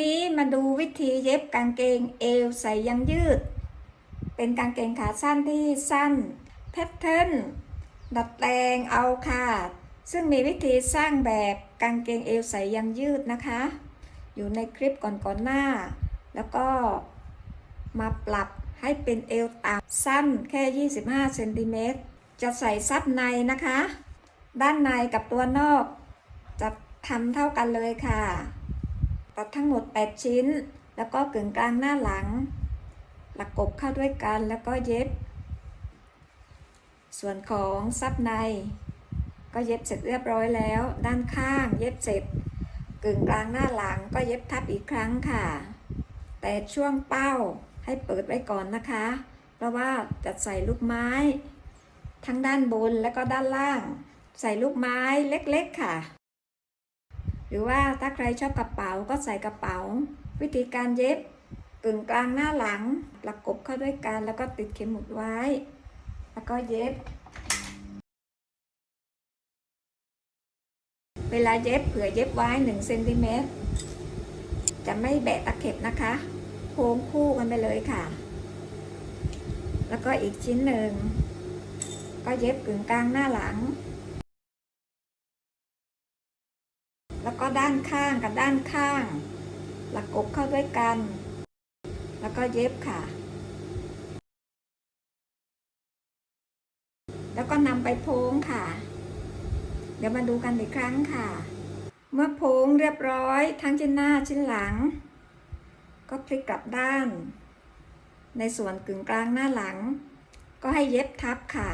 นี้มาดูวิธีเย็บกางเกงเอวใส่ยางยืด เป็นกางเกงขาสั้นที่สั้นแพทเทิร์นดัดแปลงเอาค่ะ ซึ่งมีวิธีสร้างแบบกางเกงเอวใส่ยางยืดนะคะ อยู่ในคลิปก่อนๆหน้า แล้วก็มาปรับให้เป็นเอวต่ำสั้นแค่ 25เซนติเมตรจะใส่ซับในนะคะ ด้านในกับตัวนอกจะทำเท่ากันเลยค่ะ ตัดทั้งหมด 8 ชิ้น แล้วก็กึ่งกลางหน้าหลังประกบเข้าด้วยกันแล้วก็เย็บ ส่วนของซับใน ก็เย็บเสร็จเรียบร้อยแล้ว ด้านข้างเย็บเสร็จ กึ่งกลางหน้าหลังก็เย็บทับอีกครั้งค่ะ แต่ช่วงเป้าให้เปิดไว้ก่อนนะคะ เพราะว่าจะใส่ลูกไม้ ทั้งด้านบนและก็ด้านล่าง ใส่ลูกไม้เล็กๆค่ะ หรือว่าถ้าใครชอบกระเป๋าก็ใส่กระเป๋า วิธีการเย็บกึ่งกลางหน้าหลังประกบเข้าด้วยกันแล้วก็ติดเข็มหมุดไว้ แล้วก็เย็บ เวลาเย็บเผื่อเย็บไว้1เซนติเมตรจะไม่แบะตะเข็บนะคะโค้งคู่กันไปเลยค่ะ แล้วก็อีกชิ้นหนึ่งก็เย็บกึ่งกลางหน้าหลัง แล้วก็ด้านข้างกับด้านข้างประกบเข้าด้วยกัน แล้วก็เย็บค่ะ แล้วก็นำไปโพ้งค่ะ เดี๋ยวมาดูกันอีกครั้งค่ะ เมื่อโพ้งเรียบร้อยทั้งชิ้นหน้าชิ้นหลัง ก็พลิกกลับด้าน ในส่วนกึ่งกลางหน้าหลัง ก็ให้เย็บทับค่ะ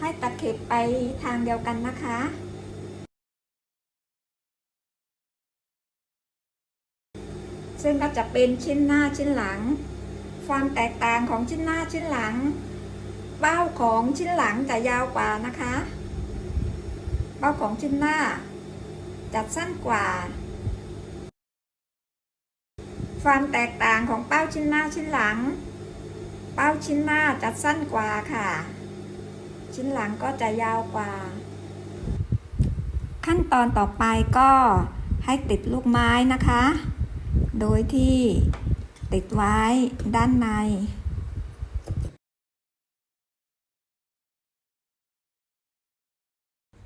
ให้ตะเข็บไปทางเดียวกันนะคะซึ่งก็จะเป็นชิ้นหน้าชิ้นหลัง ความแตกต่างของชิ้นหน้าชิ้นหลัง เป้าของชิ้นหลังจะยาวกว่านะคะ เป้าของชิ้นหน้าจะสั้นกว่า ความแตกต่างของเป้าชิ้นหน้าชิ้นหลัง เป้าชิ้นหน้าจะสั้นกว่าค่ะ ชิ้นหลังก็จะยาวกว่า ขั้นตอนต่อไปก็ให้ติดลูกไม้นะคะ โดยที่ติดไว้ด้านใน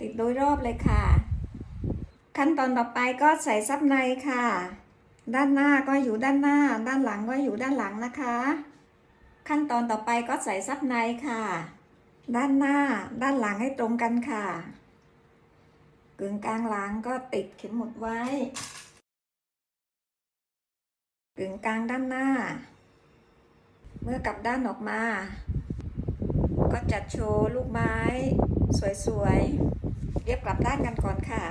ติดโดยรอบเลยค่ะ ขั้นตอนต่อไปก็ใส่ซับในค่ะ ด้านหน้าก็อยู่ด้านหน้า ด้านหลังก็อยู่ด้านหลังนะคะ ขั้นตอนต่อไปก็ใส่ซับในค่ะ ด้านหน้าด้านหลังให้ตรงกันค่ะกึ่งกลางหลังก็ติดเข็มหมุดไว้กึ่งกลางด้านหน้า เมื่อกลับด้านออกมา ก็จัดโชว์ลูกไม้ สวยๆเรียบกลับด้านกันก่อนค่ะ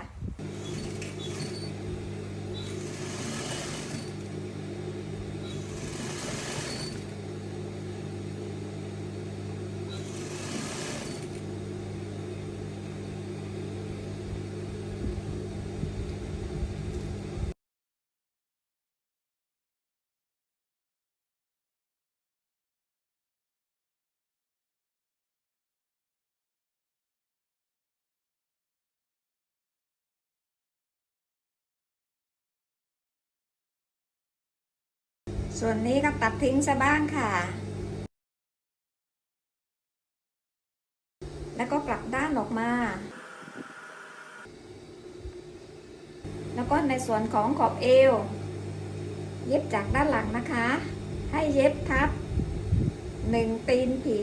ส่วนนี้ก็ตัดทิ้งซะบ้างค่ะ แล้วก็กลับด้านออกมา แล้วก็ในส่วนของขอบเอว เย็บจากด้านหลังนะคะ ให้เย็บทับหนึ่งตีนผี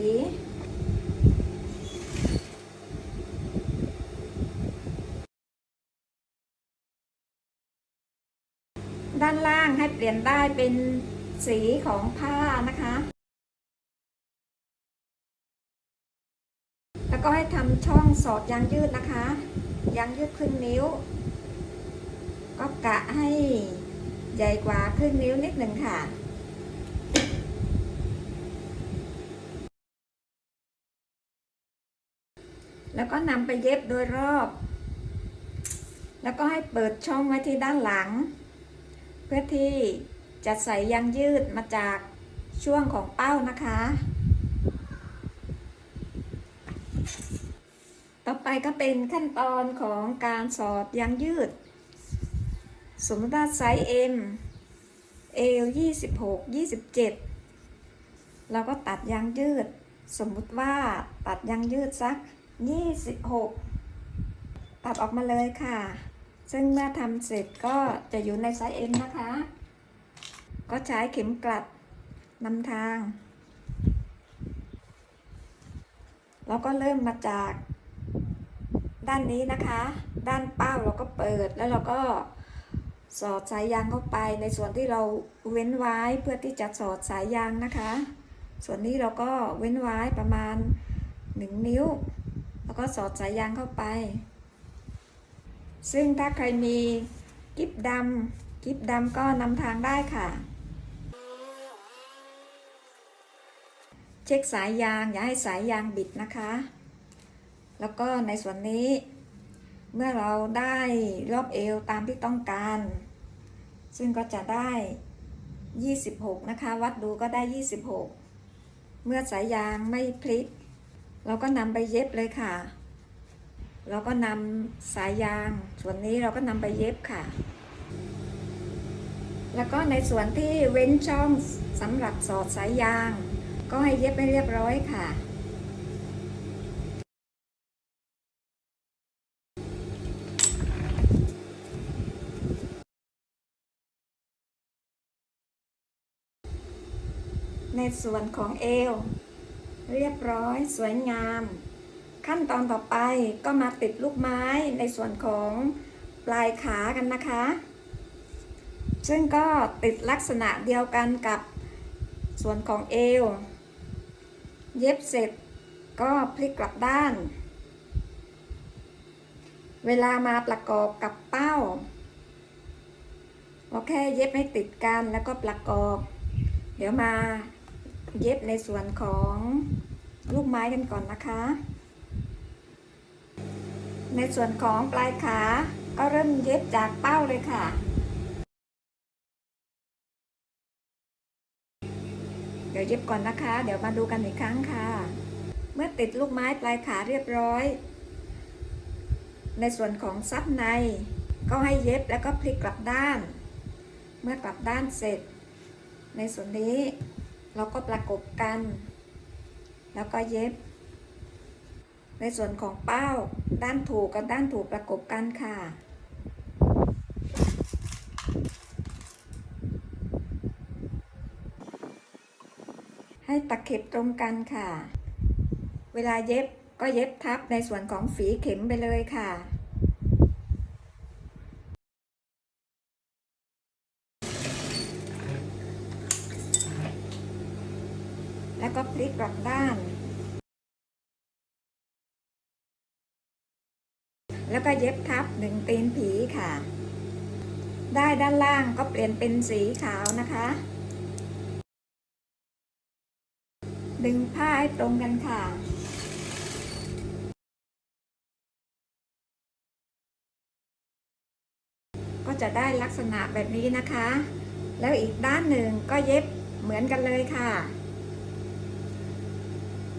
ด้านล่างให้เปลี่ยนได้เป็น สีของผ้านะคะ แล้วก็ให้ทำช่องสอดยางยืดนะคะ ยางยืดครึ่งนิ้ว ก็กะให้ใหญ่กว่าครึ่งนิ้วนิดหนึ่งค่ะแล้วก็นำไปเย็บโดยรอบ แล้วก็ให้เปิดช่องไว้ที่ด้านหลัง เพื่อที่ จะใส่ยางยืดมาจากช่วงของเป้านะคะ ต่อไปก็เป็นขั้นตอนของการสอดยางยืด สมมติว่าไซส์ M เอว26 27 เราก็ตัดยางยืด สมมุติว่าตัดยางยืดสัก 26 ตัดออกมาเลยค่ะ ซึ่งเมื่อทำเสร็จก็จะอยู่ในไซส์ M นะคะ ก็ใช้เข็มกลัดนำทาง เราก็เริ่มมาจาก ด้านนี้นะคะ ด้านเป้าเราก็เปิดแล้วเราก็สอดสายยางเข้าไปในส่วนที่เราเว้นไว้เพื่อที่จะสอดสายยางนะคะ ส่วนนี้เราก็เว้นไว้ประมาณ 1 นิ้ว แล้วก็สอดสายยางเข้าไป ซึ่งถ้าใครมีกิ๊บดำกิ๊บดำก็นำทางได้ค่ะ ช็คสายยาง อย่าให้สายยางบิดนะคะ แล้วก็ในส่วนนี้ เมื่อเราได้รอบเอวตามที่ต้องการ ซึ่งก็จะได้ 26 นะคะ วัดดูก็ได้ 26 เมื่อสายยางไม่พลิก เราก็นำไปเย็บเลยค่ะ เราก็นำสายยาง ส่วนนี้เราก็นำไปเย็บค่ะแล้วก็ในส่วนที่เว้นช่องสำหรับสอดสายยาง ก็ให้เย็บให้เรียบร้อยค่ะ ในส่วนของเอว เรียบร้อยสวยงาม ขั้นตอนต่อไปก็มาติดลูกไม้ในส่วนของปลายขากันนะคะ ซึ่งก็ติดลักษณะเดียวกันกับส่วนของเอว เย็บเสร็จก็พลิกกลับด้าน เวลามาประกอบกับเป้าเราแค่เย็บให้ติดกันแล้วก็ประกอบ เดี๋ยวมาเย็บในส่วนของลูกไม้กันก่อนนะคะ ในส่วนของปลายขาก็เริ่มเย็บจากเป้าเลยค่ะ เดี๋ยวเย็บก่อนนะคะ เดี๋ยวมาดูกันอีกครั้งค่ะ เมื่อติดลูกไม้ปลายขาเรียบร้อย ในส่วนของซับใน ก็ให้เย็บแล้วก็พลิกกลับด้าน เมื่อกลับด้านเสร็จ ในส่วนนี้เราก็ประกบกัน แล้วก็เย็บ ในส่วนของเป้าด้านถูกกับด้านถูกประกบกันค่ะ ตะเข็บตรงกันค่ะ เวลาเย็บก็เย็บทับในส่วนของฝีเข็มไปเลยค่ะ แล้วก็พลิกกลับด้าน แล้วก็เย็บทับหนึ่งตีนผีค่ะ ได้ด้านล่างก็เปลี่ยนเป็นสีขาวนะคะ ดึงผ้าให้ตรงกันค่ะ ก็จะได้ลักษณะแบบนี้นะคะ แล้วอีกด้านหนึ่งก็เย็บเหมือนกันเลยค่ะ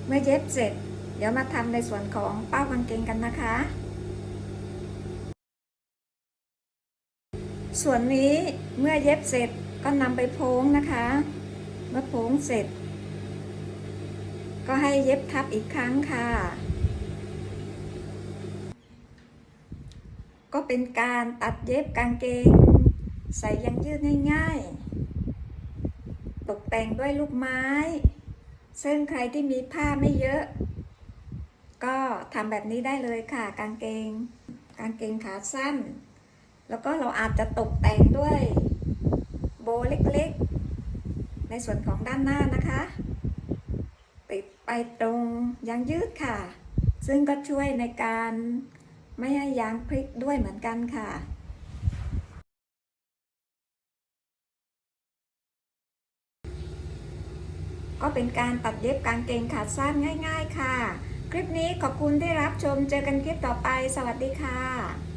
เมื่อเย็บเสร็จ เดี๋ยวมาทำในส่วนของเป้ากางเกงกันนะคะ ส่วนนี้เมื่อเย็บเสร็จก็นำไปโพ้งนะคะ เมื่อโพ้งเสร็จ ก็ให้เย็บทับอีกครั้งค่ะ ก็เป็นการตัดเย็บกางเกง ใส่ยางยืดง่ายๆ ตกแต่งด้วยลูกไม้ ซึ่งใครที่มีผ้าไม่เยอะ ก็ทำแบบนี้ได้เลยค่ะ กางเกง กางเกงขาสั้น แล้วก็เราอาจจะตกแต่งด้วยโบเล็กๆ ในส่วนของด้านหน้านะคะ ไปตรงยางยืดค่ะ ซึ่งก็ช่วยในการไม่ให้ยางพลิกด้วยเหมือนกันค่ะก็เป็นการตัดเย็บกางเกงขาสั้นง่าย ๆ ค่ะ คลิปนี้ขอบคุณที่รับชม เจอกันคลิปต่อไป สวัสดีค่ะ